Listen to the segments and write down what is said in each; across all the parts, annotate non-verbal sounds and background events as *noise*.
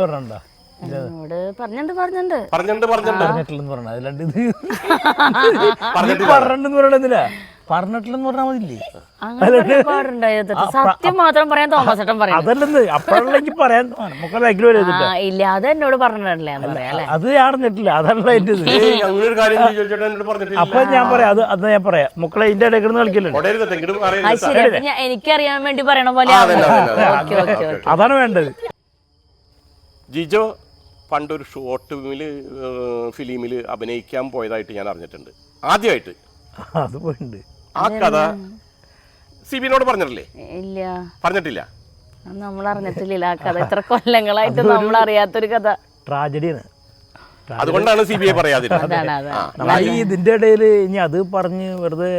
പറഞ്ഞണ്ട എന്നോട് പറഞ്ഞിട്ടുണ്ട് പറഞ്ഞിട്ടുണ്ട് പറഞ്ഞിട്ടുണ്ട് പറഞ്ഞിട്ടുണ്ട് പറഞ്ഞിട്ടില്ലെന്ന് പറഞ്ഞ അതിലണ്ട് ഇത്. പറഞ്ഞിട്ടില്ല. പറഞ്ഞിട്ടെന്ന് പറയണെന്നില്ല പറഞ്ഞിട്ടില്ലെന്ന് പറഞ്ഞാൽ മതില്ലേ അങ്ങനെ പറയാൻ പാടുണ്ടായത് സത്യം മാത്രം പറയാൻ തോമസ് ഏട്ടൻ പറയാം അതല്ലെന്ന് അപ്പോഴല്ല എനിക്ക് പറയാൻ നമുക്ക് ബാക്കിൽ വരെ ആ ഇല്ല അത് എന്നോട് പറഞ്ഞിട്ടില്ല എന്ന് പറയാം അല്ലേ? അത് ഞാൻ അറിഞ്ഞിട്ടില്ല. അതല്ല എന്റെ ഇത്. ഏയ് അങ്ങനെ ഒരു കാര്യം ചോദിച്ചോട്ടെ എന്നോട് പറഞ്ഞിട്ടില്ല. അപ്പൊ ഞാൻ പറയാം അത് അത് ഞാൻ പറയാം. മക്കളെ ഇതിന്റെ ഇടയിൽ കിടന്ന് കളിക്കലുണ്ട്. കൊടയരുത് എങ്കിലും അത് അറിയില്ല ശരി അപ്പൊ ഞാൻ എനിക്കറിയാൻ വേണ്ടി പറയണ പോലെ ആ, അതന്നെ, അതന്നെ, അതന്നെ. Okay okay okay. അതാണ് വേണ്ടത്. ജിജോ പണ്ടൊരു ഷോർട്ട് ഫിലിമിൽ ഫിലിമിൽ അഭിനയിക്കാൻ പോയതായിട്ട് ഞാൻ അറിഞ്ഞിട്ടുണ്ട്. ആദ്യമായിട്ട് അത് പോയിട്ടുണ്ട് ആ കഥ സിബിനോട് പറഞ്ഞിട്ടില്ലേ? ഇല്ല. പറഞ്ഞിട്ടില്ല? നമ്മൾ അറിഞ്ഞിട്ടില്ല ആ കഥ ഇത്ര കൊല്ലങ്ങളായിട്ട് നമ്മൾ അറിയാത്തൊരു കഥ. ട്രാജഡിയാണ് അതുകൊണ്ടാണ് സി ബി ഐ പറയാതിരുന്നത് ഇതിന്റെ ഇടയിൽ ഇനി അത് പറഞ്ഞ് വെറുതെ.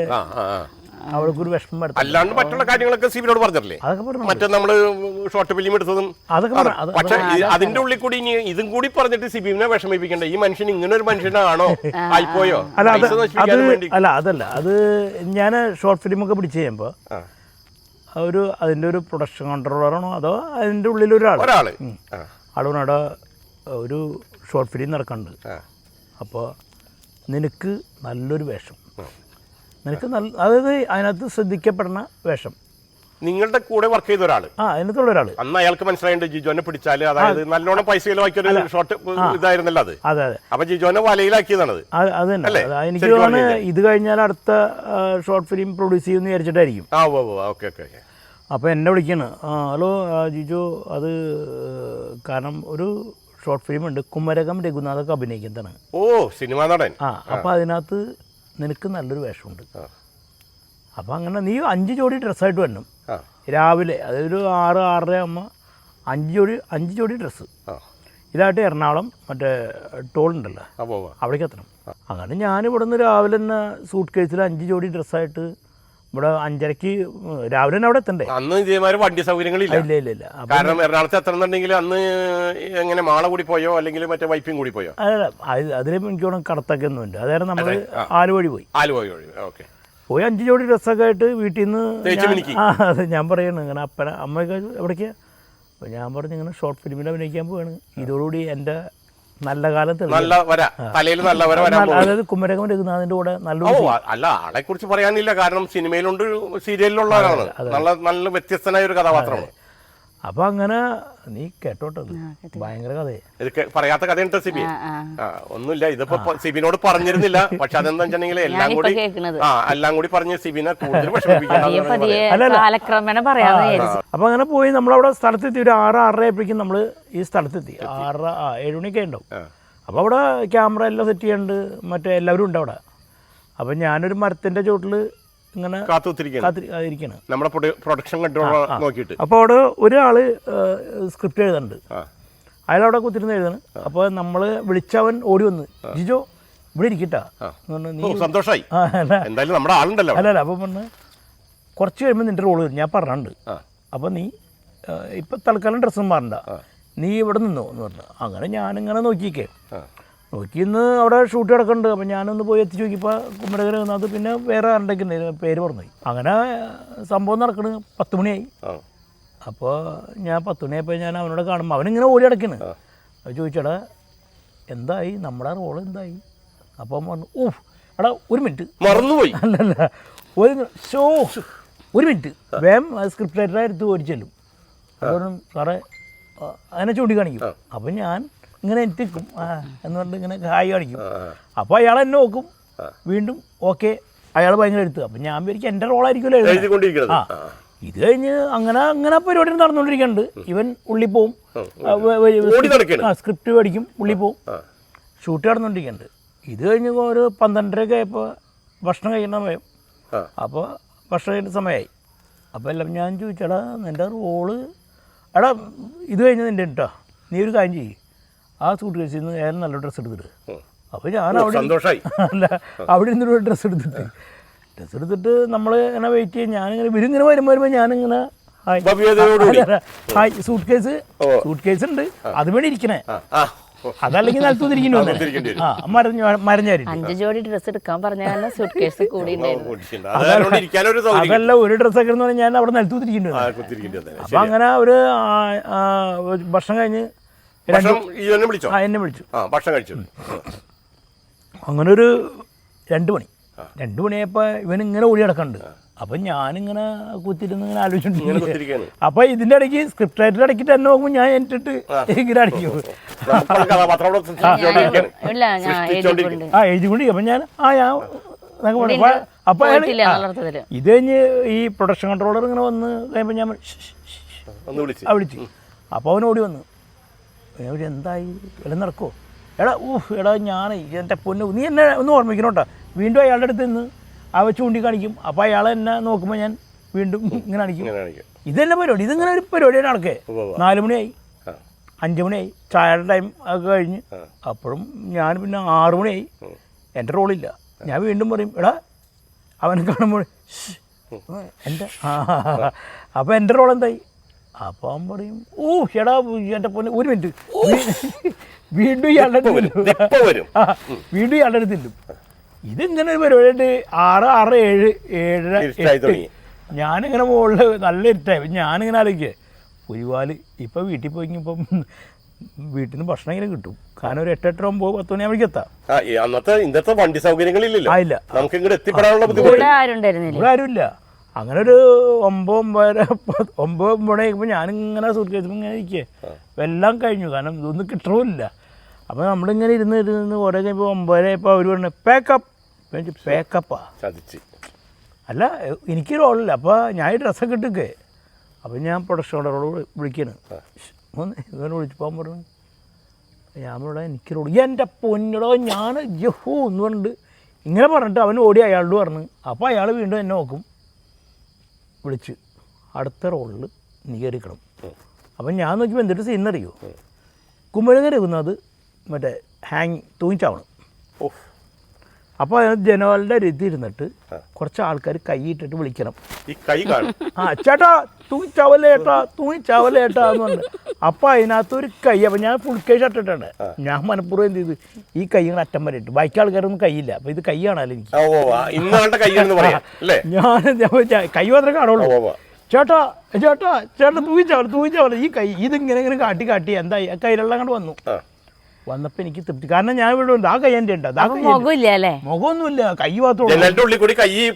അവൾക്കൊരു വിഷമം അല്ലാണ്ട് മറ്റുള്ള കാര്യങ്ങളൊക്കെ സിബിനോട് പറഞ്ഞില്ലേ അതൊക്കെ പറഞ്ഞു മറ്റേ നമ്മൾ ഷോർട്ട് ഫിലിം എടുത്തതും അതൊക്കെ പറഞ്ഞു അത് പക്ഷെ അതിന്റെ ഉള്ളിൽ കൂടി ഇനി ഇതും കൂടി പറഞ്ഞിട്ട് സിബിനെ വിഷമിപ്പിക്കണ്ട? ഈ മനുഷ്യൻ ഇങ്ങനെ ഒരു മനുഷ്യനാണോ? ആയിപ്പോയോ? അല്ല അത് പൈസ അത് നശിപ്പിക്കാനും വേണ്ടി. അല്ല അതല്ല. അത് ഞാൻ ഷോർട്ട് ഫിലിം ഒക്കെ കഴിയുമ്പോൾ ആ. ഒരു അതിന്റെ ഒരു പ്രൊഡക്ഷൻ കൺട്രോളറാണോ അതോ അതിന്റെ ഉള്ളിൽ ഒരാൾ? ആ, ഒരു ഷോർട്ട് ഫിലിം നടക്കുന്നുണ്ട് ആ. അപ്പോൾ നിനക്ക് നല്ലൊരു വേഷം. നിനക്ക് നല്ല അതായത് അതിനകത്ത് ശ്രദ്ധിക്കപ്പെടുന്ന വേഷം. നിങ്ങളുടെ കൂടെ വർക്ക് ചെയ്ത ഒരാൾ ആ അതിനകത്തുള്ള ഒരാൾ അന്ന് അയാൾക്ക് മനസ്സിലായിട്ട് ജിജോനെ പിടിച്ചാൽ അതായത് നല്ലോണം പൈസ ഒരു ഷോർട്ട് ഇതായിരുന്നല്ലോ അത്. അതെ അതെ. അപ്പൊ ജിജോനെ വലയിലാക്കിയതാണത്. അത് അത് തന്നെ. എനിക്ക് തോന്നുന്നു ഇത് കഴിഞ്ഞാൽ അടുത്ത ഷോർട്ട് ഫിലിം പ്രൊഡ്യൂസ് ചെയ്യുമെന്ന് വിചാരിച്ചിട്ടായിരിക്കും. ആ ഓ ഓക്കെ ഓക്കെ അപ്പോൾ എന്നെ വിളിക്കാണ്. ഹലോ ജിജു അത് കാരണം ഒരു ഷോർട്ട് ഫിലിം ഉണ്ട്. കുമരകം രഘുനാഥൊക്കെ അഭിനയിക്കുന്നതാണ്. ഓ സിനിമ നടൻ. ആ അപ്പോൾ അതിനകത്ത് നിനക്ക് നല്ലൊരു വേഷമുണ്ട്. അപ്പം അപ്പോൾ അങ്ങനെ നീ അഞ്ച് ജോഡി ഡ്രസ്സായിട്ട് വരണം. രാവിലെ അതൊരു ആറ് ആറര അമ്മ അഞ്ച് ജോഡി അഞ്ച് ജോഡി ഡ്രസ്സ്. ഇതായിട്ട് എറണാകുളം മറ്റേ ടോൾ ഉണ്ടല്ലോ. അവിടേക്ക് എത്തണം. അങ്ങനെ ഞാൻ നിന്ന് രാവിലെ തന്നെ സൂട്ട് കേസിൽ അഞ്ച് ജോഡി ഡ്രസ്സായിട്ട് ഇവിടെ അഞ്ചരക്ക് രാവിലെ തന്നെ അവിടെ എത്തണ്ടേ? അന്ന് ഇതേമാതിരി വണ്ടി സൗകര്യങ്ങളില്ല. ഇല്ല ഇല്ല ഇല്ല. കാരണം എറണാകുളത്ത് എത്തണമെന്നുണ്ടെങ്കിൽ അന്ന് എങ്ങനെ മാള കൂടി പോയോ അല്ലെങ്കിൽ മറ്റേ വൈപ്പിയും കൂടി പോയോ? അല്ല അത് അതിലും എനിക്ക് തോന്നുന്നു കടത്തൊക്കെ ഒന്നുമില്ല അതായത് നമ്മൾ ആലുവഴി പോയി. ആലുവഴി വഴി ഓക്കെ. പോയി അഞ്ച് ജോഡി ഡ്രസ്സൊക്കെ ആയിട്ട് വീട്ടിൽ നിന്ന്. അതെ ഞാൻ പറയണു ഇങ്ങനെ അപ്പന അമ്മയൊക്കെ എവിടേക്കാ? അപ്പോൾ ഞാൻ പറഞ്ഞു ഇങ്ങനെ ഷോർട്ട് ഫിലിമിൽ അഭിനയിക്കാൻ പോവാണ്. ഇതോടുകൂടി എന്റെ നല്ല കാലത്ത് നല്ല വര. തലയിൽ നല്ല വര വരാൻ അതായത് കുമരകം രഘുനാഥിന്റെ കൂടെ നല്ല അല്ല ആളെ കുറിച്ച് പറയാനില്ല. കാരണം സിനിമയിലുണ്ട് സീരിയലിലുള്ള ആളാണ് നല്ല നല്ല വ്യത്യസ്തനായ ഒരു കഥാപാത്രമാണ് അപ്പോൾ അങ്ങനെ നീ കേട്ടോട്ടെ. ഭയങ്കര കഥയാണ് പറയാത്ത കഥയുണ്ട് സിബി. ഒന്നുമില്ല. ഇതിപ്പോ സിബിനോട് പറഞ്ഞിരുന്നില്ല. പക്ഷെ അതെന്താ വെച്ചിട്ടുണ്ടെങ്കിൽ എല്ലാം കൂടി ആ എല്ലാം കൂടി പറഞ്ഞ് സിബിനെ കൂടുതൽ. കാലക്രമേണ പറയാന്ന് അങ്ങനെ പോയി നമ്മളവിടെ സ്ഥലത്തെത്തി. ഒരു ആറ് ആറര ആയപ്പോഴേക്കും നമ്മൾ ഈ സ്ഥലത്തെത്തി. ആറ് ആ ഏഴ് മണിയൊക്കെ ഉണ്ടാവും അപ്പൊ അപ്പോൾ അവിടെ ക്യാമറ എല്ലാം സെറ്റ് ചെയ്യുന്നുണ്ട് മറ്റേ എല്ലാവരും ഉണ്ട് അവിടെ. അപ്പോൾ ഞാനൊരു മരത്തിന്റെ ചോട്ടിൽ ഇങ്ങനെ കാത്തുത്തിരിക്കണം കാത്തി ഇരിക്കണം നമ്മുടെ പ്രൊഡക്ഷൻ കൺട്രോൾ നോക്കിയിട്ട്. അപ്പോൾ അവിടെ ഒരാൾ സ്ക്രിപ്റ്റ് എഴുതുന്നുണ്ട്. അയാൾ അവിടെ കുത്തിരുന്ന് എഴുതണം അപ്പോൾ നമ്മൾ വിളിച്ചവൻ ഓടി വന്ന് ജിജോ ഇവിടെ ഇരിക്കട്ടാ. അല്ല. എന്തായാലും നമ്മുടെ ആളുണ്ടല്ലോ. അല്ല അല്ല അപ്പോൾ പറഞ്ഞ് കുറച്ച് കഴിയുമ്പോൾ നിന്റെ റോൾ ഞാൻ പറഞ്ഞിട്ടുണ്ട്. അപ്പൊ അപ്പോൾ നീ ഇപ്പം തൽക്കാലം ഡ്രസ്സും മാറണ്ട. നീ ഇവിടെ നിന്നോ എന്ന് പറഞ്ഞു. അങ്ങനെ ഞാനിങ്ങനെ നോക്കിക്കേ നോക്കി ഇന്ന് അവിടെ ഷൂട്ട് കിടക്കുന്നുണ്ട് അപ്പം ഞാനൊന്ന് പോയി എത്തിച്ച് നോക്കിയപ്പോൾ കുമരകര അത് പിന്നെ വേറെ ആരുടെയൊക്കെ പേര് പറഞ്ഞു അങ്ങനെ സംഭവം നടക്കണ്. പത്ത് മണിയായി. അപ്പോൾ ഞാൻ പത്ത് മണിയായപ്പോൾ ഞാൻ അവനോട് കാണുമ്പോൾ അവനിങ്ങനെ ഓടി അടക്കണ് അത് ചോദിച്ചടാ എന്തായി? നമ്മുടെ റോൾ എന്തായി? അപ്പം അവൻ പറഞ്ഞു ഓ എടാ ഒരു മിനിറ്റ്. മറന്നുപോയി. *laughs* അല്ലല്ല ഒരു ഷോ ഒരു മിനിറ്റ്. വേം സ്ക്രിപ്റ്റ് റൈറ്ററെ അടുത്ത് ഓടി ചെല്ലും അപ്പോൾ സാറേ അതിനെ ചൂണ്ടിക്കാണിക്കും. അപ്പം ഞാൻ ഇങ്ങനെ എത്തിക്കും. ആ എന്ന് പറഞ്ഞിട്ട് ഇങ്ങനെ ഹായ് കാണിക്കും. അപ്പോൾ അയാൾ എന്നെ നോക്കും. വീണ്ടും ഓക്കെ അയാൾ ഭയങ്കര എടുത്തു അപ്പം ഞാൻ വിചാരിക്കും എന്റെ റോളായിരിക്കുമല്ലോ എഴുതിക്കൊണ്ടിരിക്കുന്നത്. ആ. ഇത് കഴിഞ്ഞ് അങ്ങനെ അങ്ങനെ പരിപാടി നടന്നുകൊണ്ടിരിക്കുന്നുണ്ട്. ഇവൻ ഉള്ളി പോവും. ആ. സ്ക്രിപ്റ്റ് മേടിക്കും ഉള്ളി പോവും. ഷൂട്ട് നടന്നുകൊണ്ടിരിക്കുന്നുണ്ട്. ഇത് കഴിഞ്ഞ് ഒരു പന്ത്രണ്ടരയൊക്കെ ആയപ്പോൾ ഭക്ഷണം കഴിക്കുന്ന സമയം. അപ്പോൾ ഭക്ഷണം കഴിക്കുന്ന സമയമായി. അപ്പോൾ എല്ലാം ഞാൻ ചോദിച്ചടാ നിന്റെ റോൾ എടാ ഇത് കഴിഞ്ഞ് നിന്റെ കേട്ടോ നീ ഒരു കാര്യം ചെയ്യ്. ആ സൂട്ട് കേസിൽ നിന്ന് ഏതായാലും നല്ല ഡ്രസ്സ് എടുത്തിട്ട്. അപ്പോൾ *laughs* *laughs* ഞാൻ അവിടെ സന്തോഷായി. അല്ല അവിടെ നിന്നൊരു ഡ്രസ്സ് എടുത്തിട്ട്. ഡ്രസ്സ് എടുത്തിട്ട് നമ്മൾ ഇങ്ങനെ വെയിറ്റ് ചെയ്യും. ഞാനിങ്ങനെ വിരുന്നിങ്ങനെ വരുമ്പോൾ വരുമ്പോൾ ഞാനിങ്ങനെ hi suitcase suitcase ഉണ്ട്. അത് വേണ്ടി ഇരിക്കണേ. അതല്ലെങ്കിൽ നിലത്തുതിരിക്കുന്നു ആ മരഞ്ഞ മരഞ്ഞാരി അഞ്ച് ജോഡി ഡ്രസ്സ് എടുക്കാൻ പറഞ്ഞ സൂട്ട് കേസ് കൂടി അതല്ല ഒരു ഡ്രസ്സ് ഒക്കെ ഞാൻ അവിടെ നിലത്തുതിരിക്കുന്നു അപ്പൊ അങ്ങനെ ഒരു ഭക്ഷണം കഴിഞ്ഞ് വിളിച്ചോ? ആ എന്നെ വിളിച്ചു. ഭക്ഷണം കഴിച്ചു. അങ്ങനെ ഒരു രണ്ട് മണി. രണ്ട് മണിയായപ്പോൾ ഇവൻ ഇങ്ങനെ ഓടി കിടക്കുന്നുണ്ട് അപ്പം ഞാനിങ്ങനെ കുത്തിരുന്ന് ഇങ്ങനെ ഇങ്ങനെ ആലോചിച്ചിട്ടുണ്ട് അപ്പൊ ഇതിന്റെ ഇടയ്ക്ക് സ്ക്രിപ്റ്റ് റൈറ്റർ ഇടയ്ക്കിട്ട് എന്നെ നോക്കുമ്പോൾ ഞാൻ എന്നിട്ട് ഇങ്ങനെ അടിക്കും. എഴുതിക്കൊണ്ട് ആ എഴുതി അപ്പം ഞാൻ ആ ഞാൻ. അപ്പൊ ഇത് കഴിഞ്ഞ് ഈ പ്രൊഡക്ഷൻ കൺട്രോളർ ഇങ്ങനെ വന്ന് കഴിയുമ്പോൾ ഞാൻ വിളിച്ചു. അപ്പോൾ അവൻ ഓടി വന്നു. വിളിച്ചു, എന്തായി എല്ലാം നടക്കുമോ എടാ ഊഹ് എടാ ഞാൻ എന്റെ പൊന്ന് നീ എന്നെ ഒന്ന് ഓർമ്മിക്കണോട്ടാ വീണ്ടും അയാളുടെ അടുത്ത് നിന്ന് അവ ചൂണ്ടിക്കാണിക്കും. അപ്പോൾ അയാൾ എന്നെ നോക്കുമ്പോൾ ഞാൻ വീണ്ടും ഇങ്ങനെ കാണിക്കും. ഇത് തന്നെ പരിപാടി ഇതിങ്ങനെ ഒരു പരിപാടിയാണ് നടക്കേ. നാല് മണിയായി അഞ്ച് മണിയായി ചായയുടെ ടൈം ഒക്കെ കഴിഞ്ഞ്. അപ്പോഴും ഞാൻ പിന്നെ ആറ് മണിയായി. എന്റെ റോളില്ല ഞാൻ വീണ്ടും പറയും എടാ അവനെ കാണുമ്പോൾ "ശ്ശ്, എന്റെ അപ്പം അപ്പോൾ എന്റെ റോൾ എന്തായി? അവൻ പറയും ഓ എടാ എന്റെ പൊന്നെ ഒരു മിനിറ്റ്. വീണ്ടും ഇയാളുടെ അടുത്ത് വരും വീണ്ടും ഇയാളുടെ അടുത്ത് ഇത് ഇതിങ്ങനെ ഒരു പരിപാടിയുണ്ട് ആറ് ആറ് ഏഴ് ഏഴര എട്ട്. ഞാനിങ്ങനെ മുകളിൽ നല്ല ഇരുട്ടായി. ഞാനിങ്ങനെ ആലോചിക്കുക പുലിവാൽ ഇപ്പൊ വീട്ടിൽ പോയി ഇപ്പം വീട്ടിൽ നിന്ന് ഭക്ഷണം ഇങ്ങനെ കിട്ടും. കാരണം ഒരു എട്ട് എട്ടര ഒമ്പത് പത്ത് മണിയാകുമ്പോഴേക്ക് എത്താം. ആ അന്നത്തെ ഇന്നത്തെ വണ്ടി സൗകര്യങ്ങളില്ലല്ലോ ആ, ഇല്ല. നമുക്ക് ഇങ്ങോട്ട് എത്തിപ്പെടാനുള്ള ബുദ്ധിമുട്ട്. ഇവിടെ ആരും ഇല്ല. അങ്ങനെ ഒരു ഒമ്പത് ഒമ്പതര ഒമ്പത് ഒമ്പത് കഴിയുമ്പോൾ ഞാനിങ്ങനെ സൂട്ട് ഇങ്ങനെ ഇരിക്കുക എല്ലാം കഴിഞ്ഞു. കാരണം ഇതൊന്നും കിട്ടണമില്ല അപ്പോൾ നമ്മളിങ്ങനെ ഇരുന്ന് ഇരുന്ന് ഓരോ കഴിയുമ്പോൾ ഒമ്പതര ഇപ്പോൾ അവർ പറഞ്ഞു പേക്കപ്പ് പേക്കപ്പാ ചതിച്ച്. അല്ല എനിക്ക് റോളില്ല അപ്പോൾ ഞാൻ ഈ ഡ്രസ്സൊക്കെ ഇട്ടിക്കേ. അപ്പോൾ ഞാൻ പ്രൊഡക്ഷൻ ഓർഡറോട് വിളിക്കണം. ഇവനെ വിളിച്ചപ്പോൾ പോകാൻ പറഞ്ഞു. ഞാൻ പറഞ്ഞ എനിക്ക് റോഡ് എന്റെ പൊന്നടോ ഞാൻ ജഹു എന്ന് പറഞ്ഞിട്ട് ഇങ്ങനെ പറഞ്ഞിട്ട് അവൻ ഓടി അയാളോട് പറഞ്ഞു. അപ്പോൾ അയാൾ വീണ്ടും എന്നെ നോക്കും. വിളിച്ച് അടുത്ത റോളിൽ നീ കയറിക്കണം അപ്പം ഞാൻ നോക്കിയപ്പോൾ എന്തൊരു സീൻ അറിയോ? കുമരകരകുന്നത് മറ്റേ ഹാങ് തൂങ്ങിച്ചാവണം. ഓഹ്. അപ്പോൾ ജനവാലിന്റെ രതി ഇരുന്നിട്ട് കുറച്ച് ആൾക്കാർ കൈയിട്ടിട്ട് വിളിക്കണം. ഈ കൈ കാണും. ആ ചേട്ടാ തൂങ്ങി ചവലേട്ടാ തൂങ്ങി ചവലേട്ടാ എന്ന് പറഞ്ഞു. അപ്പം അതിനകത്ത് ഒരു കൈ അപ്പം ഞാൻ ഫുൾ കൈ ഷട്ടിട്ടാണ് ഞാൻ മനഃപൂർവം എന്ത് ചെയ്തു? ഈ കൈ ഇങ്ങനെ അറ്റം വരെ ഇട്ട്. ബാക്കി ആൾക്കാരൊന്നും കൈയില്ല. അപ്പം ഇത് കൈ കാണാമല്ലോ എനിക്ക്? കണ്ട ഞാൻ കൈ മാത്രമേ കാണുള്ളൂ. ചേട്ടാ ചേട്ടാ. ചേട്ടാ ചേട്ടാ ചേട്ടാ തൂങ്ങി തൂങ്ങിച്ചാവല ഈ കൈ ഇതിങ്ങനെ ഇങ്ങനെ കാട്ടി കാട്ടി എന്തായി? ആ കയ്യിലെല്ലാം അങ്ങോട്ട് വന്നു. വന്നപ്പോൾ എനിക്ക് തൃപ്തി. കാരണം ഞാൻ ഇവിടെ ഉണ്ട്. ആ കൈ എന്റെ ഉണ്ട്. മുഖമില്ല അല്ലേ? മുഖമൊന്നുമില്ല. കൈ ഉള്ളിൽ കൂടി കൈ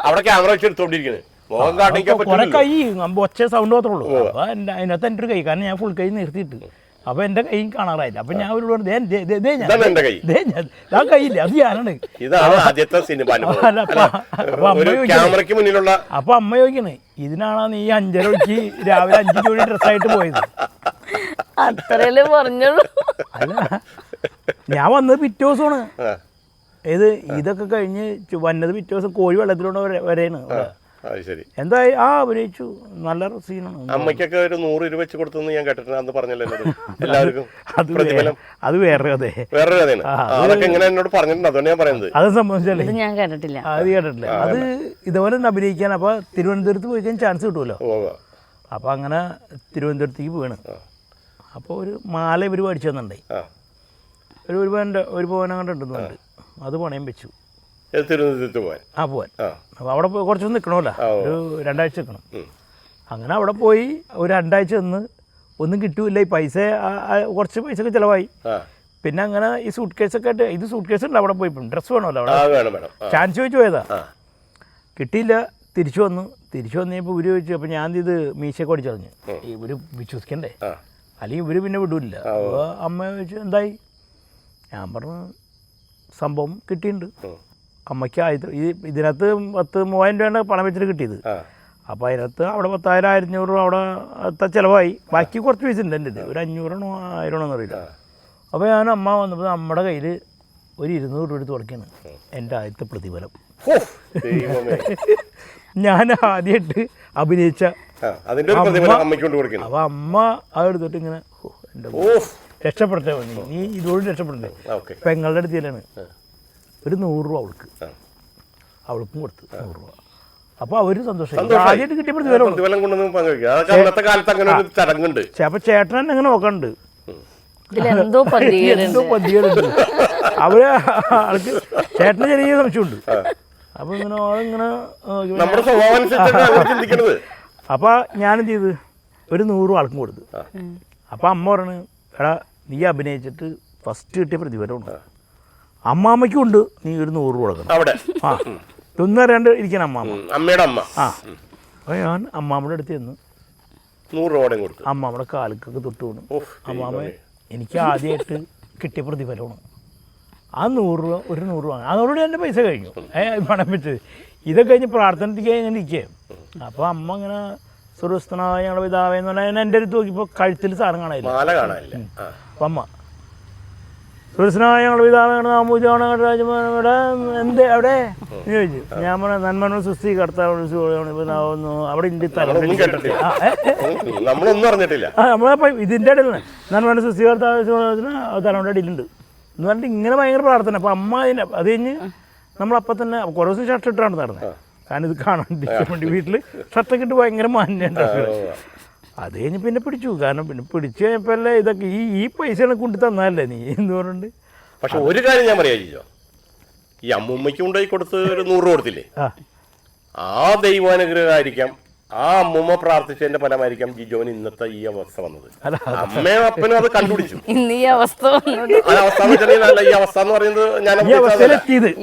അവിടെ ക്യാമറ വെച്ച് എടുത്തോണ്ടിരിക്കുന്നത് മുഖം കാണിക്കാൻ കുറെ കൈ നമ്മ ഒച്ച സൗണ്ട് മാത്രമേ ഉള്ളൂ. അപ്പോൾ എന്റെ അതിനകത്ത് എന്റെ ഒരു കൈ. കാരണം ഞാൻ ഫുൾ കൈ നിർത്തിയിട്ട്. അപ്പൊ എന്റെ കൈ കാണാറായില്ല. അപ്പൊ ഞാൻ അവരോട് പറഞ്ഞു, ദേ, ദേ, ദേ, ദേ ഞാൻ. ഇതാണ് കൈ. ദേ ഞാൻ. കൈയില്ല. അത് ഞാനാണ്. അപ്പൊ- അപ്പൊ അമ്മ ചോദിക്കണേ. ഇതിനാണോ നീ അഞ്ചര വെച്ച് രാവിലെ അഞ്ചു ജോലി ഡ്രസ്സായിട്ട് പോയത്? അത്രയല്ലേ പറഞ്ഞുള്ളൂ അല്ല ഞാൻ വന്നത് പിറ്റേ ദിവസമാണ്. ഏത് ഇത് ഇതൊക്കെ കഴിഞ്ഞ് വന്നത് പിറ്റേ ദിവസം കോഴി വെള്ളത്തിലൂടെ വരെ- വരെയാണ്. ശരി. എന്തായി? ആ അഭിനയിച്ചു. നല്ല സീനാണ്. അമ്മയ്ക്കൊക്കെ ഒരു നൂറ് രൂപ വെച്ച് കൊടുത്തെന്ന് ഞാൻ കേട്ടിട്ടുണ്ട്. അന്ന് പറഞ്ഞല്ലോ എല്ലാവർക്കും അത് വേറെ അതെ അതൊക്കെ എന്നോട് പറഞ്ഞിട്ടുണ്ട്. അതുകൊണ്ട് ഞാൻ പറയുന്നത്. അത് ഞാൻ കേട്ടിട്ടില്ല. അത് കേട്ടിട്ടില്ല. അത് ഇതുപോലെ തന്നെ അഭിനയിക്കാൻ. അപ്പൊ തിരുവനന്തപുരത്ത് പോയി കഴിഞ്ഞാൽ ചാൻസ് കിട്ടുമല്ലോ. അപ്പോൾ അങ്ങനെ തിരുവനന്തപുരത്തേക്ക് വീണ് അപ്പോൾ ഒരു മാല ഇവർ മേടിച്ചു തന്നിട്ടുണ്ടായി. ഒരു ഒരു പവന്റെ ഒരു അങ്ങോട്ട് ഉണ്ടെന്നുണ്ട് അത് പണയം വെച്ചു. ആ പോവാൻ. അപ്പോൾ അവിടെ പോയി കുറച്ചൊന്നും നിൽക്കണമല്ല ഒരു രണ്ടാഴ്ച നിൽക്കണം അങ്ങനെ അവിടെ പോയി ഒരു രണ്ടാഴ്ച നിന്ന് ഒന്നും കിട്ടൂല ഈ പൈസ കുറച്ച് പൈസ ഒക്കെ ചിലവായി പിന്നെ അങ്ങനെ ഈ സൂട്ട് ഒക്കെ ആയിട്ട് ഇത് സൂട്ട് കേസ് ഉണ്ട് അവിടെ പോയി. ഡ്രസ്സ് വേണമല്ലോ അവിടെ. ചാൻസ് ചോദിച്ചു പോയതാ. കിട്ടിയില്ല. തിരിച്ചു വന്നു. തിരിച്ചു വന്നപ്പോൾ ഇവർ ചോദിച്ചു അപ്പോൾ ഞാൻ ഇത് മീശയൊക്കെ ഓടിച്ചറിഞ്ഞു ഇവർ വിശ്വസിക്കണ്ടേ? അല്ലെങ്കിൽ ഇവർ പിന്നെ വിടില്ല. അപ്പോൾ അമ്മ ചോദിച്ചു എന്തായി? ഞാൻ പറഞ്ഞു സംഭവം കിട്ടിയിട്ടുണ്ട്. അമ്മയ്ക്ക് ആയത് ഈ ഇതിനകത്ത് പത്ത് മൂവായിരം രൂപയാണ് പണം വെച്ചിട്ട് കിട്ടിയത്. അപ്പോൾ അതിനകത്ത് അവിടെ പത്തായിരം ആയിരഞ്ഞൂറ് രൂപ അവിടെ ചിലവായി. ബാക്കി കുറച്ച് പൈസ ഉണ്ട് എന്റെ ഇത് ഒരു അഞ്ഞൂറാണോ ആയിരമാണോ എന്നറിയില്ല അപ്പോൾ ഞാൻ അമ്മ വന്നപ്പോൾ നമ്മുടെ കയ്യിൽ ഒരു ഇരുന്നൂറ് രൂപ എടുത്ത് കൊടുക്കുകയാണ്. എന്റെ ആദ്യത്തെ പ്രതിഫലം. *laughs* ഞാൻ ആദ്യമായിട്ട് അഭിനയിച്ച അതിന്റെ ഒരു പ്രതിഫലം അമ്മയ്ക്കൊണ്ട് കൊടുക്കുന്നു. അപ്പോൾ അമ്മ അതെടുത്തിട്ട് ഇങ്ങനെ രക്ഷപ്പെടുത്തേ രക്ഷപ്പെട്ടെ നീ ഇതോട് രക്ഷപ്പെടണ്ടേ ഓക്കെ. പെങ്ങളുടെ അടുത്ത് ചെല്ലാണ്. ഒരു നൂറ് രൂപ അവൾക്ക്. അവൾക്കും കൊടുത്തു നൂറ് രൂപ. അപ്പോൾ അവർ സന്തോഷം. ആദ്യമായിട്ട് കിട്ടിയ പ്രതിഫലം അങ്ങനെ അപ്പോൾ ചേട്ടൻ ഇങ്ങനെ നോക്കണ്ട്. എന്തോ അവർ ആൾക്ക് ചേട്ടന് ചെറിയ സംശയമുണ്ട്. അപ്പൊ ഇങ്ങനെ ഇങ്ങനെ നമ്മുടെ സ്വഭാവം അങ്ങനെ ചിന്തിക്കുന്നത് അപ്പൊ ഞാനെന്ത് ചെയ്ത്? ഒരു നൂറ് ആൾക്കും കൊടുത്തു. ആ. അപ്പൊ അമ്മ പറഞ്ഞു എടാ നീ അഭിനയിച്ചിട്ട് ഫസ്റ്റ് കിട്ടിയ പ്രതിഫലമുണ്ട് അമ്മാമ്മയ്ക്കും ഉണ്ട്. നീ ഒരു നൂറ് രൂപ കൊടുക്കണം. അവിടെ. ആ. ഇതൊന്നും അറിയാണ്ട് ഇരിക്കണം അമ്മാമ്മ. അമ്മയുടെ അമ്മ. ആ. അപ്പോൾ ഞാൻ അമ്മാമ്മയുടെ അടുത്ത് ചെന്ന് നൂറ് രൂപ കൊടുത്തു. അമ്മാമ്മയുടെ കാലുക്കൊക്കെ തൊട്ട് വീണു. അമ്മാമ്മ എനിക്ക് ആദ്യമായിട്ട് കിട്ടിയ പ്രതിഫലമാണ്. ആ നൂറ് രൂപ ഒരു നൂറ് രൂപ ആ നൂറ് രൂപ എന്റെ പൈസ കഴിഞ്ഞു. പണം വെച്ച് ഇതൊക്കെ കഴിഞ്ഞ് പ്രാർത്ഥനയ്ക്ക് ഞാൻ ഇരിക്കുക അപ്പോൾ അമ്മ ഇങ്ങനെ സുരസ്ഥനായ ഞങ്ങളുടെ പിതാവെന്ന് പറഞ്ഞാൽ എന്റെ അടുത്ത് നോക്കിയപ്പോൾ കഴുത്തിൽ സാധനം കാണാനില്ല. അപ്പം അമ്മ സുരസ്ഥനായ ഞങ്ങളുടെ പിതാവ് നാമൂജാണ് രാജമാനവിടെ എന്ത് എന്ന് ചോദിച്ചു. ഞാൻ പറഞ്ഞ നന്മനോ സുസ്തി കർത്താവ് പിതാവുന്നു അവിടെ ഇന്ത്യ നമ്മളൊന്നും അറിഞ്ഞിട്ടില്ല. നമ്മളപ്പം ഇതിന്റെ ഇടയിൽ നന്മനോ സുസ്തി കർത്താവ് തലമുടെ ഇടയിലുണ്ട്. എന്ന് പറഞ്ഞിട്ട് ഇങ്ങനെ ഭയങ്കര പ്രാർത്ഥന. അപ്പൊ അമ്മ അതിന് അത് കഴിഞ്ഞ് നമ്മളപ്പം തന്നെ കുറേ ദിവസം ഷർട്ട് ഇട്ടാണ് നടന്നത്. കാരണം ഇത് കാണാൻ വേണ്ടി വീട്ടിൽ ഷർട്ടൊക്കെ ഇട്ട് ഭയങ്കര മാന്യം അത് കഴിഞ്ഞ് പിന്നെ പിടിച്ചു. കാരണം പിന്നെ പിടിച്ചു കഴിഞ്ഞപ്പോൾ അല്ലേ ഇതൊക്കെ ഈ ഈ പൈസ കൊണ്ട് തന്നാലേ നീ എന്ന് പറഞ്ഞിട്ട്. പക്ഷെ ഒരു കാര്യം ഞാൻ പറയാ ചെയ്യോ ഈ അമ്മൂമ്മയ്ക്ക് കൊണ്ടുപോയി കൊടുത്ത് ഒരു നൂറ് കൊടുത്തില്ലേ? ആ ദൈവാനുഗ്രഹമായിരിക്കാം. ആ അമ്മൂമ്മ പ്രാർത്ഥിച്ചതിന്റെ ഫലമായിരിക്കാം ജിജോന് ഇന്നത്തെ ഈ അവസ്ഥ വന്നത്. അമ്മയും അപ്പനും അത് കണ്ടുപിടിച്ചു. ഇന്ന് ഈ അവസ്ഥ ആ അവസ്ഥ ഈ അവസ്ഥ എന്ന് പറയുന്നത് ഞാൻ